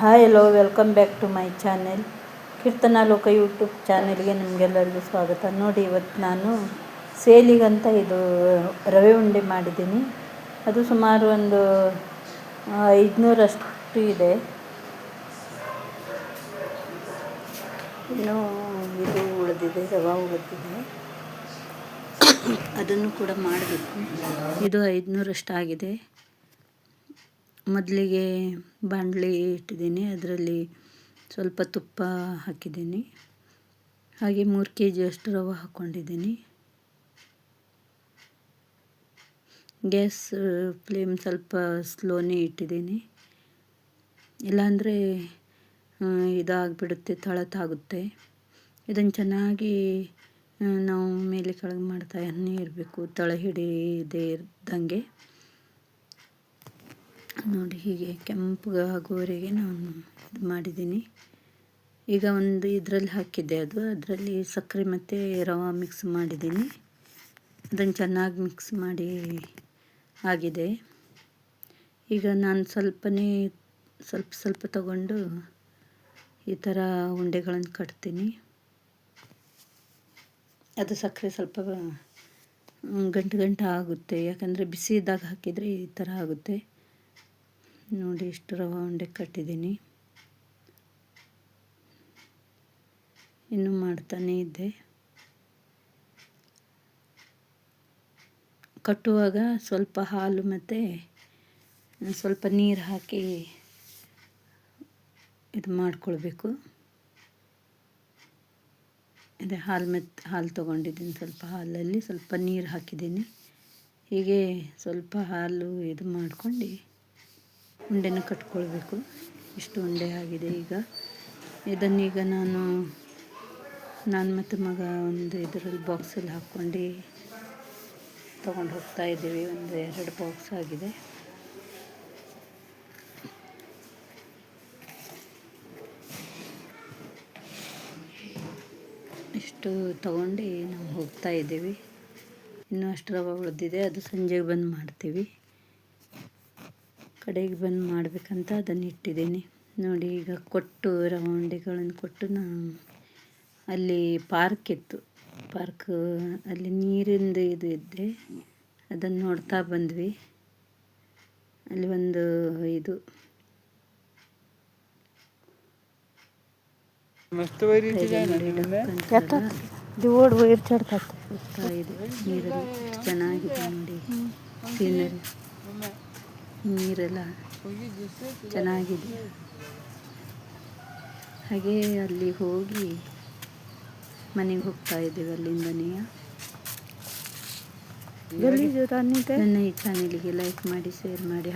Hi hello welcome back to my channel Keerthana Loka YouTube ಚಾನೆಲ್ಗೆ ನಿಮಗೆಲ್ಲರಿಗೂ ಸ್ವಾಗತ. ನೋಡಿ, ಇವತ್ತು ನಾನು ಸೇಲಿಗಂತ ಇದು ರವೆ ಉಂಡೆ ಮಾಡಿದ್ದೀನಿ. ಅದು ಸುಮಾರು ಒಂದು ಐದುನೂರಷ್ಟು ಇದೆ. ಇನ್ನೂ ಇದು ಉಳಿದಿದೆ, ರವೆ ಉಳಿದಿದೆ. ಅದನ್ನು ಕೂಡ ಮಾಡಬೇಕು. ಇದು ಐದುನೂರಷ್ಟು ಆಗಿದೆ ಮೊದಲಿಗೆ ಬಾಣಲಿ ಇಟ್ಟಿದ್ದೀನಿ. ಅದರಲ್ಲಿ ಸ್ವಲ್ಪ ತುಪ್ಪ ಹಾಕಿದ್ದೀನಿ. ಹಾಗೆ ಮೂರು ಕೆ ಜಿಯಷ್ಟು ರವೆ ಹಾಕ್ಕೊಂಡಿದ್ದೀನಿ. ಗ್ಯಾಸ್ ಫ್ಲೇಮ್ ಸ್ವಲ್ಪ ಸ್ಲೋನೇ ಇಟ್ಟಿದ್ದೀನಿ. ಇಲ್ಲಾಂದರೆ ಇದಾಗಿಬಿಡುತ್ತೆ ತಳತಾಗುತ್ತೆ ಇದನ್ನು ಚೆನ್ನಾಗಿ ನಾವು ಮೇಲೆ ಕೆಳಗೆ ಮಾಡ್ತಾನೇ ಇರಬೇಕು ತಳ ಹಿಡಿಯದೇ ಇದ್ದಂಗೆ ನೋಡಿ, ಹೀಗೆ ಕೆಂಪು ಆಗುವವರೆಗೆ ನಾನು ಇದು ಮಾಡಿದ್ದೀನಿ. ಈಗ ಒಂದು ಇದರಲ್ಲಿ ಹಾಕಿದ್ದೆ ಅದು. ಅದರಲ್ಲಿ ಸಕ್ಕರೆ ಮತ್ತು ರವೆ ಮಿಕ್ಸ್ ಮಾಡಿದ್ದೀನಿ. ಅದನ್ನು ಚೆನ್ನಾಗಿ ಮಿಕ್ಸ್ ಮಾಡಿ ಆಗಿದೆ. ಈಗ ನಾನು ಸ್ವಲ್ಪನೇ, ಸ್ವಲ್ಪ ಸ್ವಲ್ಪ ತಗೊಂಡು ಈ ಥರ ಉಂಡೆಗಳನ್ನು ಕಟ್ತೀನಿ. ಅದು ಸಕ್ಕರೆ ಸ್ವಲ್ಪ ಗಂಟು ಗಂಟು ಆಗುತ್ತೆ. ಯಾಕಂದರೆ ಇದ್ದಾಗ ಹಾಕಿದರೆ ಈ ಥರ ಆಗುತ್ತೆ. ನೋಡಿ ಇಷ್ಟು ರವೆ ಉಂಡೆ ಕಟ್ಟಿದ್ದೀನಿ. ಇನ್ನೂ ಮಾಡ್ತಾನೇ ಇದ್ದೆ. ಕಟ್ಟುವಾಗ ಸ್ವಲ್ಪ ಹಾಲು ಮತ್ತು ಸ್ವಲ್ಪ ನೀರು ಹಾಕಿ ಇದು ಮಾಡ್ಕೊಳ್ಬೇಕು. ಅದೇ ಹಾಲು ಮೆತ್, ಹಾಲು ತೊಗೊಂಡಿದ್ದೀನಿ ಸ್ವಲ್ಪ ಹಾಲಲ್ಲಿ, ಸ್ವಲ್ಪ ನೀರು ಹಾಕಿದ್ದೀನಿ. ಹೀಗೆ ಸ್ವಲ್ಪ ಹಾಲು ಇದು ಮಾಡ್ಕೊಂಡು ಉಂಡೆನ ಕಟ್ಕೊಳ್ಬೇಕು. ಇಷ್ಟು ಉಂಡೆ ಆಗಿದೆ ಈಗ. ಇದನ್ನೀಗ ನಾನು ನಾನು ಮತ್ತು ಮಗ ಒಂದು ಇದರಲ್ಲಿ ಬಾಕ್ಸಲ್ಲಿ ಹಾಕ್ಕೊಂಡು ತೊಗೊಂಡು ಹೋಗ್ತಾ ಇದ್ದೀವಿ. ಒಂದು ಎರಡು ಬಾಕ್ಸ್ ಆಗಿದೆ. ಇಷ್ಟು ತಗೊಂಡು ನಾವು ಹೋಗ್ತಾ ಇದ್ದೀವಿ. ಇನ್ನೂ ಅಷ್ಟು ರವೆ ಉಳಿದಿದೆ. ಅದು ಸಂಜೆಗೆ ಬಂದು ಮಾಡ್ತೀವಿ. ಕಡೆಗೆ ಬಂದು ಮಾಡಬೇಕಂತ ಅದನ್ನು ಇಟ್ಟಿದ್ದೀನಿ. ನೋಡಿ ಈಗ ಕೊಟ್ಟು ರೌಂಡಿಗಳನ್ನು ಕೊಟ್ಟು ನಾನು ಅಲ್ಲಿ ಪಾರ್ಕ್ ಇತ್ತು. ಪಾರ್ಕ್ ಅಲ್ಲಿ ನೀರಿಂದು ಇದು ಇದ್ದೆ. ಅದನ್ನು ನೋಡ್ತಾ ಬಂದ್ವಿ. ಅಲ್ಲಿ ಒಂದು ಇದು. ನೀರಲ್ಲಿ ಚೆನ್ನಾಗಿದೆ ನೋಡಿ ಸೀನರಿ ನೀರೆಲ್ಲ ಚೆನ್ನಾಗಿದೆ. ಹಾಗೆ ಅಲ್ಲಿ ಹೋಗಿ ಮನೆಗೆ ಹೋಗ್ತಾ ಇದ್ದೀವಿ ಅಲ್ಲಿಂದನೇ. ನನ್ನ ಈ ಚಾನೆಲಿಗೆ ಲೈಕ್ ಮಾಡಿ ಶೇರ್ ಮಾಡಿ